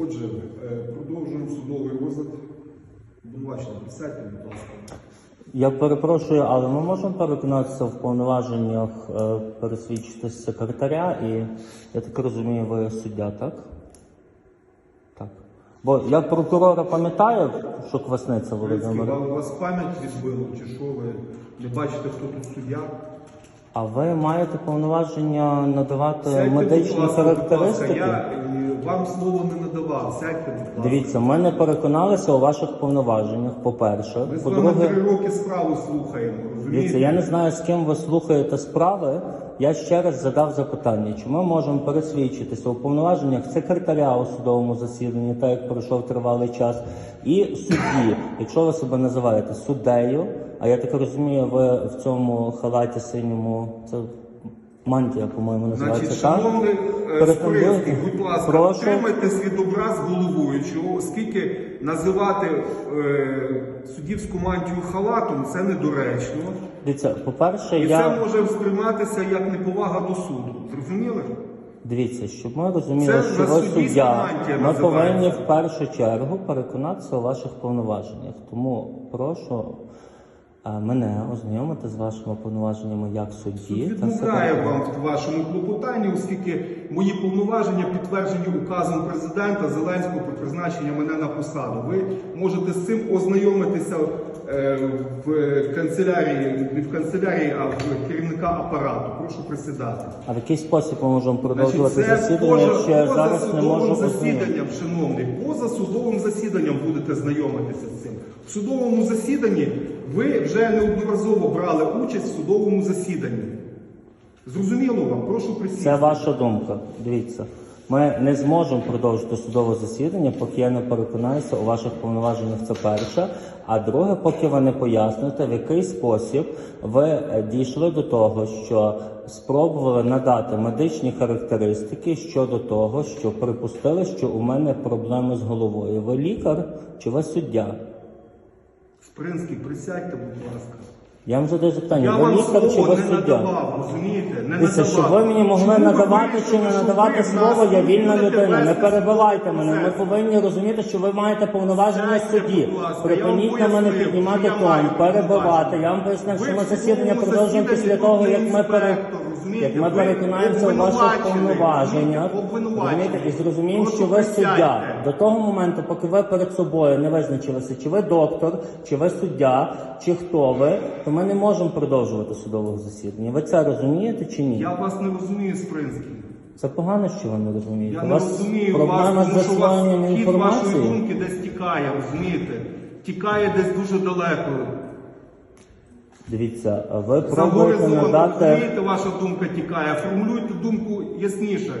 Отже, е, продовжуємо судовий розгляд. Обвинувачення, присядьте, будь ласка. Я перепрошую, але ми можемо переконатися в повноваженнях е, пересвідчити секретаря і, я так розумію, ви суддя, так? Так. Бо я прокурора пам'ятаю, що Квасниця Володимир, У вас пам'ять відбило, чи що ви не бачите, хто тут суддя? а ви маєте повноваження надавати Сядьте, медичні будь ласка, будь ласка. характеристики? Я е, вам слово не надавав. Сядьте, будь ласка. Дивіться, ми не переконалися у ваших повноваженнях, по-перше. Ми з вами По-друге, три роки справу слухаємо, розумієте? Дивіться, я не знаю, з ким ви слухаєте справи. Я ще раз задав запитання, чи ми можемо пересвідчитися у повноваженнях секретаря у судовому засіданні, так як пройшов тривалий час, і судді, якщо ви себе називаєте суддею, а я так розумію, ви в цьому халаті синьому, це мантія, по-моєму, називається Значить, так? шановний е, будь ласка, Прошу. отримайте свідобраз головуючого, оскільки називати е, суддівську мантію халатом це недоречно. Дивіться, по-перше, І я... це може сприйматися як неповага до суду. Зрозуміли? Дивіться, щоб ми розуміли, Це що ви суддівська суддя, мантія ми називається. повинні в першу чергу переконатися у ваших повноваженнях. Тому прошу мене ознайомити з вашими повноваженнями як судді Суд відмовляє вам в вашому клопотанні, оскільки мої повноваження підтверджені указом президента Зеленського про призначення мене на посаду. Ви можете з цим ознайомитися е, в канцелярії, не в канцелярії, а в керівника апарату. Прошу присідати. А в який спосіб ми можемо Значить, продовжувати це засідання, поза, якщо я поза зараз не судовим можу ознайомити? засіданням, шановний, поза судовим засіданням будете знайомитися з цим. В судовому засіданні ви вже неодноразово брали участь в судовому засіданні. Зрозуміло вам? Прошу присісти. Це ваша думка. Дивіться. Ми не зможемо продовжити судове засідання, поки я не переконаюся у ваших повноваженнях. Це перше. А друге, поки ви не поясните, в який спосіб ви дійшли до того, що спробували надати медичні характеристики щодо того, що припустили, що у мене проблеми з головою. Ви лікар чи ви суддя? Спринський, присядьте, будь ласка. Я вам задаю запитання, Я ви вам лікар чи слово ви не суддя? надавав, розумієте? Не Дивіться, надавав. щоб ви мені могли Чому ви надавати чи вирішили, не що надавати ви слово, нас я вільна будете людина. Не вести перебивайте мене. Ми повинні розуміти, що ви маєте повноваження Сядьте, судді. будь ласка, Припиніть на мене пояснив, піднімати що я маю тон, перебивати. повноваження. Я вам пояснив, що ми засідання продовжуємо після того, як ми пере... як ми переконаємося у ваших повноваженнях. Розумієте? І зрозуміємо, що ви суддя. До того моменту, поки ви перед собою не визначилися, чи ви доктор, чи ви суддя, чи хто ви, то ми не можемо продовжувати судового засідання. Ви це розумієте чи ні? Я вас не розумію, Спринський. Це погано, що ви не розумієте. Я не розумію проблема вас, тому що у вас хід вашої інформації. думки десь тікає, розумієте? Тікає десь дуже далеко. Дивіться, ви пробуєте надати. розумієте, ваша думка тікає. Формулюйте думку ясніше.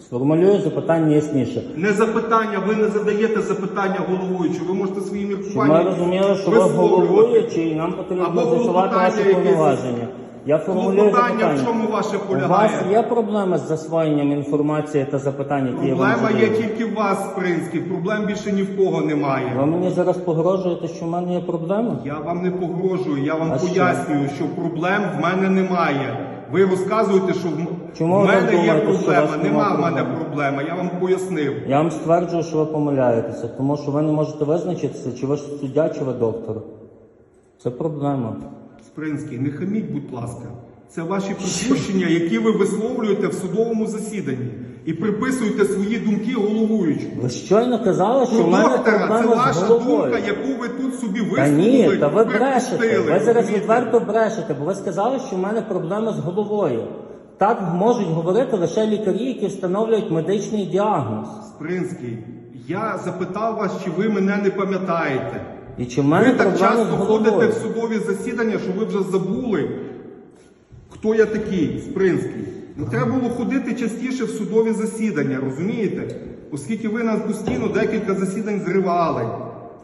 Сформулюю запитання ясніше. Не запитання, ви не задаєте запитання головуючому. Ви можете свої Щоб ми розуміли, що ви головуючий, і нам потрібно Або з'ясувати клопотання ваші якесь. повноваження. Я формулюю Клопотання в запитання. чому ваше У вас є проблеми з засвоєнням інформації та запитань, які я вам Проблема є задаю? тільки в вас, Спринський. Проблем більше ні в кого немає. Ви мені зараз погрожуєте, що в мене є проблеми? Я вам не погрожую, я вам А що? пояснюю, що проблем в мене немає. Ви розказуєте, що в, м- Чому в ви мене є думаєте, що у проблема. вас Нема нема в мене проблем? проблема. Я вам пояснив. Я вам стверджую, що ви помиляєтеся, тому що ви не можете визначитися, чи ви ж суддя, чи ви доктор. Це проблема. Спринський, не хаміть, будь ласка. Це ваші припущення, які ви висловлюєте в судовому засіданні і приписуєте свої думки головуючому. Ви щойно казали, що в мене доктора це з ваша головою. думка, яку ви тут собі Та висловили. ні, та ви брешете. припустили, Ви зараз розумієте? відверто брешете, бо ви сказали, що в мене проблеми з головою. Так можуть говорити лише лікарі, які встановлюють медичний діагноз. Спринський, я запитав вас, чи ви мене не пам'ятаєте. І чи в мене Ви так проблеми з часто ходите в судові засідання, що ви вже забули, хто я такий, Спринський. Ну, треба було ходити частіше в судові засідання, розумієте? Оскільки ви нас постійно декілька засідань зривали.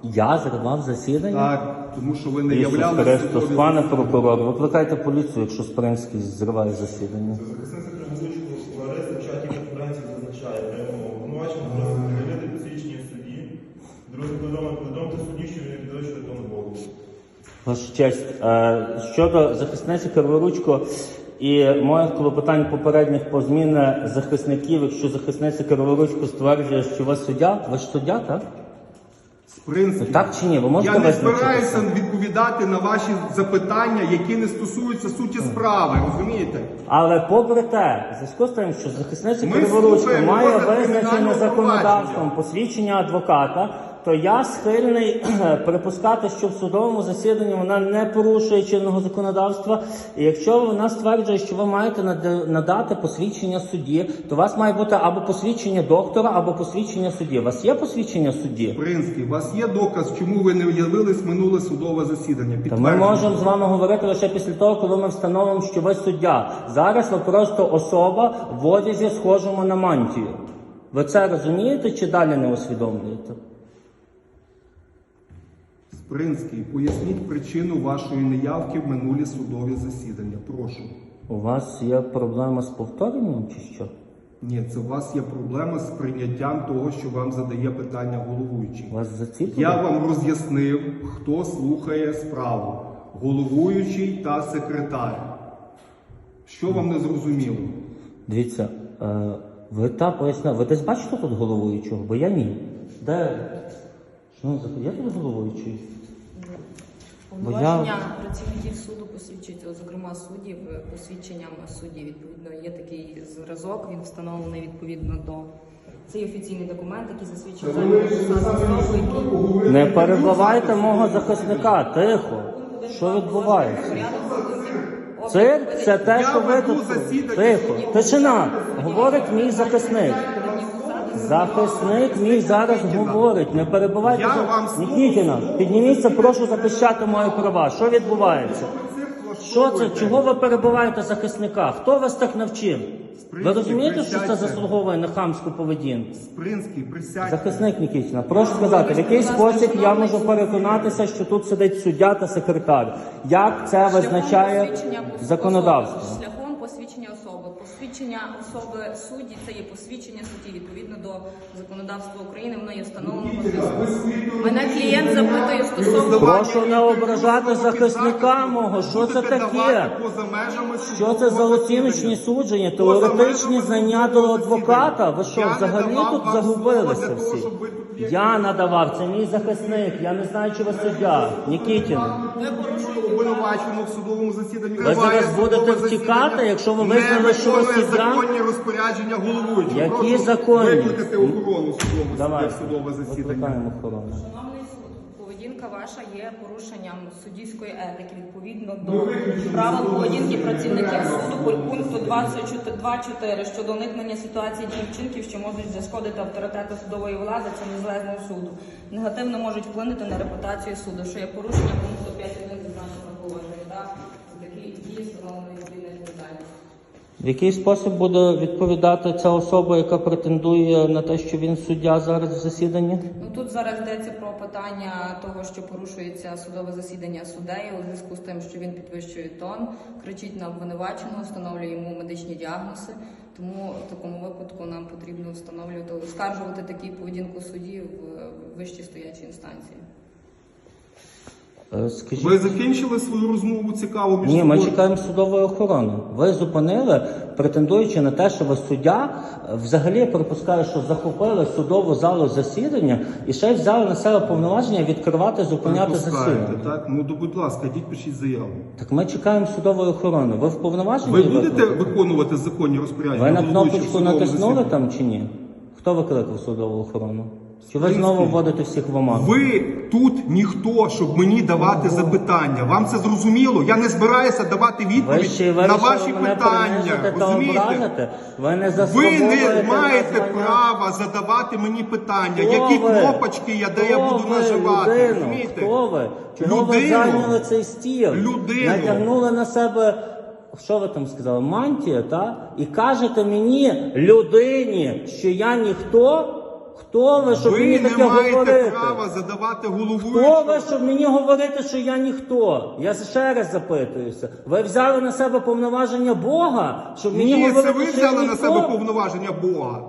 Я зривав засідання? Так, тому що ви не Ісус являли Христос, судові пане засідання. прокурор, викликайте поліцію, якщо Спринський зриває засідання. Захисник Кремлучку Лариса в чаті конференції зазначає, прямо обвинувачення просить перевірити посвідчення судді. Друге, повідомити повідомити судді, що він не підвищує тон голову. Ваша честь, е, щодо захисниці Криворучко, І моїх клопотань попередніх по зміни захисників, якщо захисниця Криворучко стверджує, що ви суддя, ви ж суддя, так? Спринський. Так чи ні? Ви можете Я не визначитися? збираюся відповідати на ваші запитання, які не стосуються суті справи, розумієте? Але попри те, в зв'язку з тим, що захисниця Ми Криворучко слухаємо має розгляд визначене кримінального законодавством посвідчення адвоката, то я схильний припускати, що в судовому засіданні вона не порушує чинного законодавства. І якщо вона стверджує, що ви маєте надати посвідчення судді, то у вас має бути або посвідчення доктора, або посвідчення судді. У вас є посвідчення судді? Спринський, у вас є доказ, чому ви не явились в минуле судове засідання? Та ми можемо з вами говорити лише після того, коли ми встановимо, що ви суддя. Зараз ви просто особа в одязі, схожому на мантію. Ви це розумієте чи далі не усвідомлюєте? Спринський, поясніть причину вашої неявки в минулі судові засідання. Прошу. У вас є проблема з повторенням чи що? Ні, це у вас є проблема з прийняттям того, що вам задає питання головуючий. Вас заціпили? Я вам роз'яснив, хто слухає справу. Головуючий та секретар. Що вам не зрозуміло? Дивіться, е, ви та поясня, ви десь бачите тут головуючого? Бо я ні. Де? Що є тут головуючий? Повноваження працівників суду посвідчують, от, зокрема суддів, е, посвідченням судді. Відповідно, є такий зразок, він встановлений відповідно до цей офіційний документ, який засвідчує посаду Не перебивайте мого захисника, тихо. Що відбувається? Цирк це те, що ви тут. Тихо. Тишина. Говорить мій захисник. Захисник мій зараз говорить. Не перебивайте. Я за- вам слухаю. Нікітіна, підніміться, прошу захищати мої права. Що відбувається? Що це? Чого ви перебиваєте захисника? Хто вас так навчив? Ви розумієте, що це заслуговує на хамську поведінку? Спринський, присядьте. Захисник Нікітіна, прошу сказати, в який спосіб я можу переконатися, що тут сидить суддя та секретар? Як це визначає законодавство? Шляхом посвідчення особи. Посвідчення особи судді це є посвідчення судді відповідно до законодавства України. Воно є встановлено. Мене клієнт запитує стосовно Прошу не ображати захисника мого. Що це таке? Що це за оціночні судження, теоретичні знання до адвоката? Ви що, взагалі тут загубилися всі? Я надавав, це мій захисник. Я не знаю, чи ви суддя. Нікітін. обвинувачено в судовому засіданні. Ви зараз будете втікати, якщо ви Не визнали, що ви виконує законні розпорядження головуючого. Які Прошу законні? Викликати охорону судового Давай, судове засідання. викликаємо охорону. Поведінка ваша є порушенням суддівської етики відповідно до правил поведінки працівників суду по пункту 22.4 щодо уникнення ситуації дій вчинків, що можуть зашкодити авторитету судової влади чи незалежного суду. Негативно можуть вплинути на репутацію суду, що є порушення пункту 5.1 В який спосіб буде відповідати ця особа, яка претендує на те, що він суддя зараз в засіданні? Ну тут зараз йдеться про питання того, що порушується судове засідання суддею у зв'язку з тим, що він підвищує тон, кричить на обвинуваченого, встановлює йому медичні діагнози. Тому в такому випадку нам потрібно встановлювати, оскаржувати таку поведінку судді в вищій стоячій інстанції. Е, Скажіть. Ви закінчили свою розмову цікаву між Ні, ми собою? чекаємо судової охорони. Ви зупинили, претендуючи на те, що ви суддя, е, взагалі я припускаю, що захопили судову залу засідання і ще й взяли на себе повноваження відкривати, зупиняти засідання. так? Ну, то, будь ласка, йдіть пишіть заяву. Так ми чекаємо судової охорони. Ви вповноважені? Ви будете викликати? виконувати законні розпорядження? Ви на головуючого кнопочку судового натиснули засідання? там чи ні? Хто викликав судову охорону? Чи ви знову вводите всіх в оману? Ви тут ніхто, щоб мені давати запитання. Вам це зрозуміло? Я не збираюся давати Ви відповідь ще й на вирішили ваші мене питання. та Розумієте? образити? Ви не Ви заслуговуєте не на маєте звання. права задавати мені питання, Хто які ви? кнопочки я, де я Хто буду ви, наживати. Людину? Розумієте? Хто ви? Чого ви Людину. зайняли цей стіл? Людину. Натягнули на себе, що ви там сказали, мантія, та? І кажете мені, людині, що я ніхто? Хто ви, щоб Ви мені не таке маєте говорити? права задавати Хто ви, щоб мені говорити, що я ніхто? Я ще раз запитуюся. Ви взяли на себе повноваження Бога, щоб мені Ні, говорити, це ви що я взяли на ніхто? себе повноваження Бога.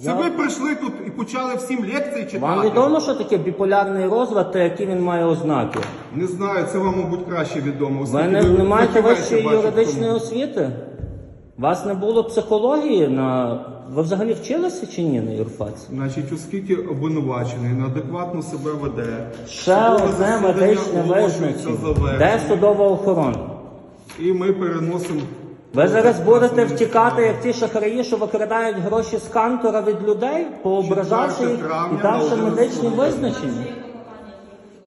Це Я- ви прийшли тут і почали всім лекції читати. Вам відомо, що таке біполярний розлад та які він має ознаки? Не знаю, це вам, мабуть, краще відомо. Ви оскільки не, не маєте фахівець, вищої бачу, в юридичної тому. освіти? Вас не було психології на. Ви взагалі вчилися чи ні на юрфаці? Значить, оскільки обвинувачений неадекватно себе веде, Ще судове одне засідання медичне оголошується визначення. завершеним, Де судова охорона? І ми переносимо. Ви зараз будете втікати, як ті шахраї, що викрадають гроші з кантора від людей, поображавши 4 їх травня і давши на медичні 11 визначення.